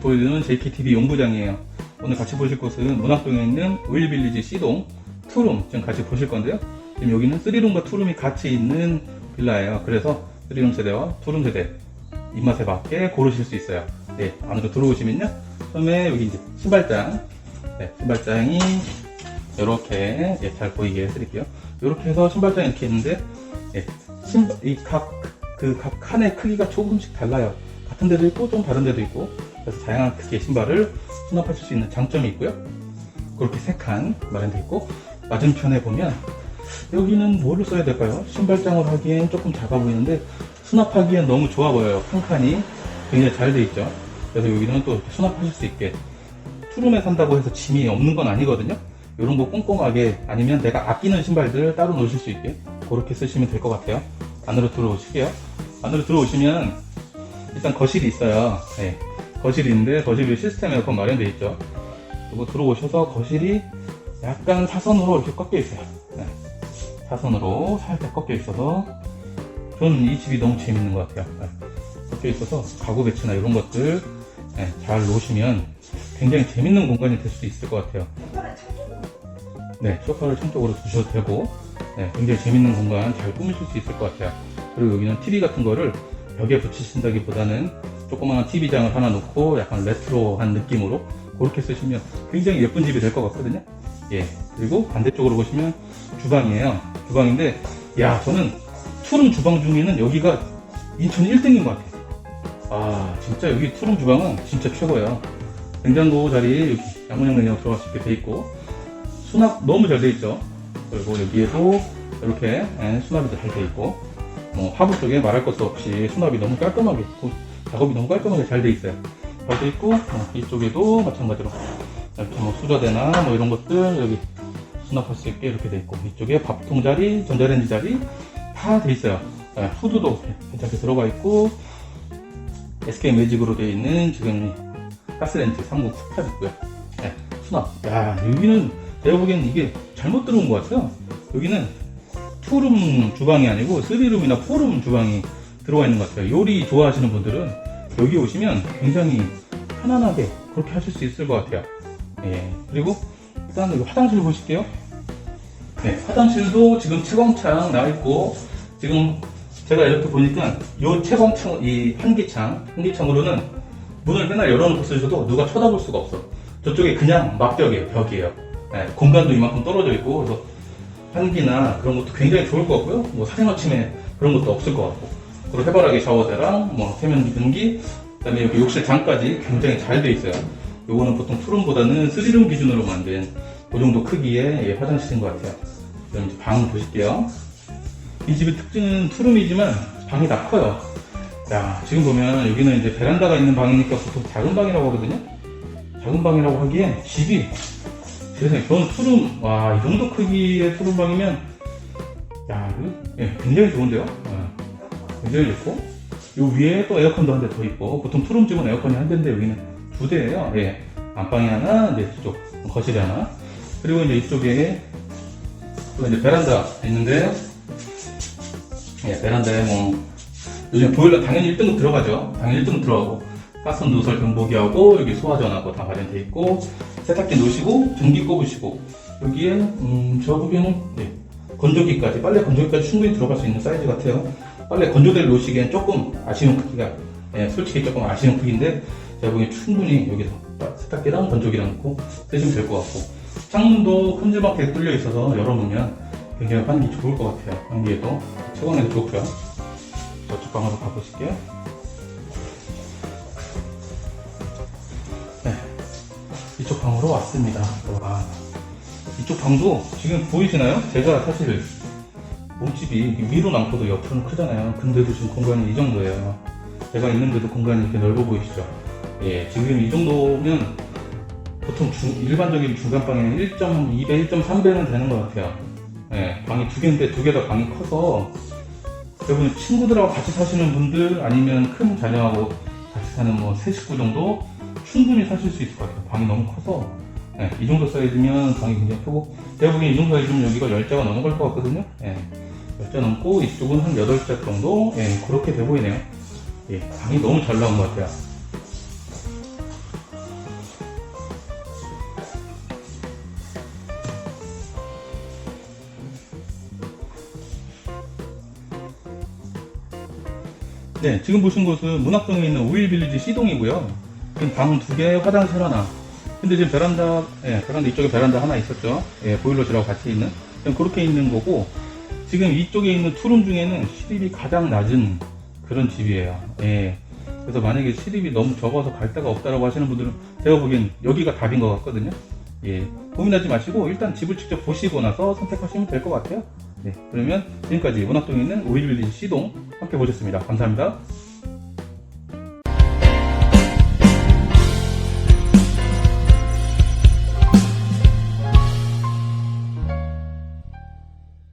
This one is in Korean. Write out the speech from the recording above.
보여드리는 JKTV 용부장이에요. 오늘 같이 보실 곳은 문학동에 있는 오일빌리지 C동 투룸 지금 같이 보실 건데요. 지금 여기는 3룸과 투룸이 같이 있는 빌라예요. 그래서 3룸 세대와 투룸 세대 입맛에 맞게 고르실 수 있어요. 네, 안으로 들어오시면요. 처음에 여기 이제 신발장, 네, 신발장이 이렇게 예, 잘 보이게 해드릴게요. 이렇게 해서 신발장이 이렇게 있는데 예, 신발 이각 그각 칸의 크기가 조금씩 달라요. 같은 데도 있고 좀 다른 데도 있고 그래서 다양한 크기의 신발을 수납하실 수 있는 장점이 있고요. 그렇게 세 칸 마련되어 있고 맞은편에 보면 여기는 뭐를 써야 될까요? 신발장을 하기엔 조금 작아 보이는데 수납하기엔 너무 좋아 보여요. 한 칸이 굉장히 잘 돼 있죠. 그래서 여기는 또 이렇게 수납하실 수 있게 투룸에 산다고 해서 짐이 없는 건 아니거든요. 이런 거 꼼꼼하게 아니면 내가 아끼는 신발들 따로 놓으실 수 있게 그렇게 쓰시면 될 것 같아요. 안으로 들어오실게요. 안으로 들어오시면 일단 거실이 있어요. 네. 거실이 있는데 거실이 시스템 에어컨 마련되어 있죠. 그리고 들어오셔서 거실이 약간 사선으로 이렇게 꺾여 있어요. 네. 사선으로 살짝 꺾여 있어서 저는 이 집이 너무 재밌는 것 같아요. 네. 꺾여 있어서 가구 배치나 이런 것들 네, 잘 놓으시면 굉장히 재밌는 공간이 될수 있을 것 같아요. 네, 소파를 창쪽으로 두셔도 되고, 네, 굉장히 재밌는 공간 잘 꾸미실 수 있을 것 같아요. 그리고 여기는 TV 같은 거를 벽에 붙이신다기보다는 조그마한 TV장을 하나 놓고 약간 레트로한 느낌으로 그렇게 쓰시면 굉장히 예쁜 집이 될 것 같거든요. 예. 그리고 반대쪽으로 보시면 주방이에요. 주방인데, 야, 저는 투룸 주방 중에는 여기가 인천 1등인 것 같아요. 아, 진짜 여기 투룸 주방은 진짜 최고예요. 냉장고 자리 여기 양문형 냉장고 들어갈 수 있게 돼 있고 수납 너무 잘 돼 있죠. 그리고 여기에도 이렇게 예, 수납이 잘 돼 있고 뭐 하부 쪽에 말할 것도 없이 수납이 너무 깔끔하게 있고 작업이 너무 깔끔하게 잘 돼 있어요. 잘 돼 있고 어, 이쪽에도 마찬가지로 이렇게 뭐 수저대나 뭐 이런 것들 여기 수납할 수 있게 이렇게 돼 있고 이쪽에 밥통 자리, 전자레인지 자리 다 돼 있어요. 예, 후드도 괜찮게 들어가 있고 SK 매직으로 되어 있는 지금 가스렌지 3구 쿡탑 있고요. 네, 수납. 야, 여기는 내가 보기엔 이게 잘못 들어온 것 같아요. 여기는 투룸 주방이 아니고 3룸이나 4룸 주방이 들어와 있는 것 같아요. 요리 좋아하시는 분들은 여기 오시면 굉장히 편안하게 그렇게 하실 수 있을 것 같아요. 예. 그리고 일단 여기 화장실 보실게요. 네, 화장실도 지금 채광창 나와 있고 지금 제가 이렇게 보니까 이 채광창, 이 환기창, 환기창으로는 문을 맨날 열어놓고 쓰셔도 누가 쳐다볼 수가 없어. 저쪽에 그냥 막벽이에요, 벽이에요. 네, 공간도 이만큼 떨어져 있고, 그래서 환기나 그런 것도 굉장히 좋을 것 같고요. 뭐 사생활 침해 그런 것도 없을 것 같고. 그리고 해바라기 샤워대랑 뭐 세면기 등기, 그 다음에 여기 욕실 장까지 굉장히 잘 돼 있어요. 요거는 보통 투룸보다는 3룸 기준으로 만든 그 정도 크기의 예, 화장실인 것 같아요. 그럼 이제 방 보실게요. 이 집의 특징은 투룸이지만 방이 다 커요. 야, 지금 보면 여기는 이제 베란다가 있는 방이니까 보통 작은 방이라고 하거든요? 작은 방이라고 하기엔 집이 세상에 저는 투룸, 와, 이 정도 크기의 투룸 방이면 야, 이거 예, 굉장히 좋은데요? 예, 굉장히 좋고 요 위에 또 에어컨도 한 대 더 있고 보통 투룸집은 에어컨이 한 대인데 여기는 두 대예요. 예. 안방이 하나, 이제 이쪽 거실이 하나 그리고 이제 이쪽에 또 이제 베란다 있는데 예, 베란다에 뭐 요즘 보일러 당연히 1등급 들어가죠. 당연히 1등급 들어가고 가스 누설 경보기하고 여기 소화 전하고 다 마련돼 있고 세탁기 놓으시고 전기 꼽으시고 여기에 음, 저 보기에는 예, 건조기까지 빨래 건조기까지 충분히 들어갈 수 있는 사이즈 같아요. 빨래 건조대를 놓으시기엔 조금 아쉬운 크기가 예, 솔직히 조금 아쉬운 크기인데 제가 보기엔 충분히 여기서 세탁기랑 건조기랑 놓고 쓰시면 될 것 같고 창문도 큼지막하게 뚫려 있어서 열어놓으면 굉장히 환기 좋을 것 같아요. 환기에도 채광에도 좋고요. 저쪽 방으로 가보실게요. 이쪽 방으로 왔습니다. 와. 이쪽 방도 지금 보이시나요? 제가 사실 몸집이 위로 많고도 옆으로는 크잖아요. 근데도 지금 공간이 이 정도예요. 제가 있는데도 공간이 이렇게 넓어 보이시죠? 예, 지금 이 정도면 보통 중- 일반적인 중간방에는 1.2배, 1.3배는 되는 것 같아요. 예, 방이 두 개인데 두 개 다 방이 커서 여러분 친구들하고 같이 사시는 분들 아니면 큰 자녀하고 같이 사는 뭐 세 식구 정도 충분히 사실 수 있을 것 같아요. 방이 너무 커서 네, 이 정도 사이즈면 방이 굉장히 크고 제가 보기엔 이 정도 사이즈면 여기가 10자가 넘어갈 것 같거든요. 네, 예, 10자 넘고 이쪽은 한 8자 정도 네, 그렇게 돼 보이네요. 예, 방이 너무 잘 나온 것 같아요. 네, 지금 보신 곳은 문학동에 있는 오일빌리지 시동이고요. 방 두 개, 화장실 하나. 근데 지금 베란다, 예, 베란다 이쪽에 베란다 하나 있었죠. 예, 보일러실하고 같이 있는. 그렇게 있는 거고, 지금 이쪽에 있는 투룸 중에는 시립이 가장 낮은 그런 집이에요. 예. 그래서 만약에 시립이 너무 적어서 갈 데가 없다라고 하시는 분들은 제가 보기엔 여기가 답인 것 같거든요. 예. 고민하지 마시고 일단 집을 직접 보시고 나서 선택하시면 될 것 같아요. 네. 그러면 지금까지 문학동에 있는 오일빌리지 C동 함께 보셨습니다. 감사합니다.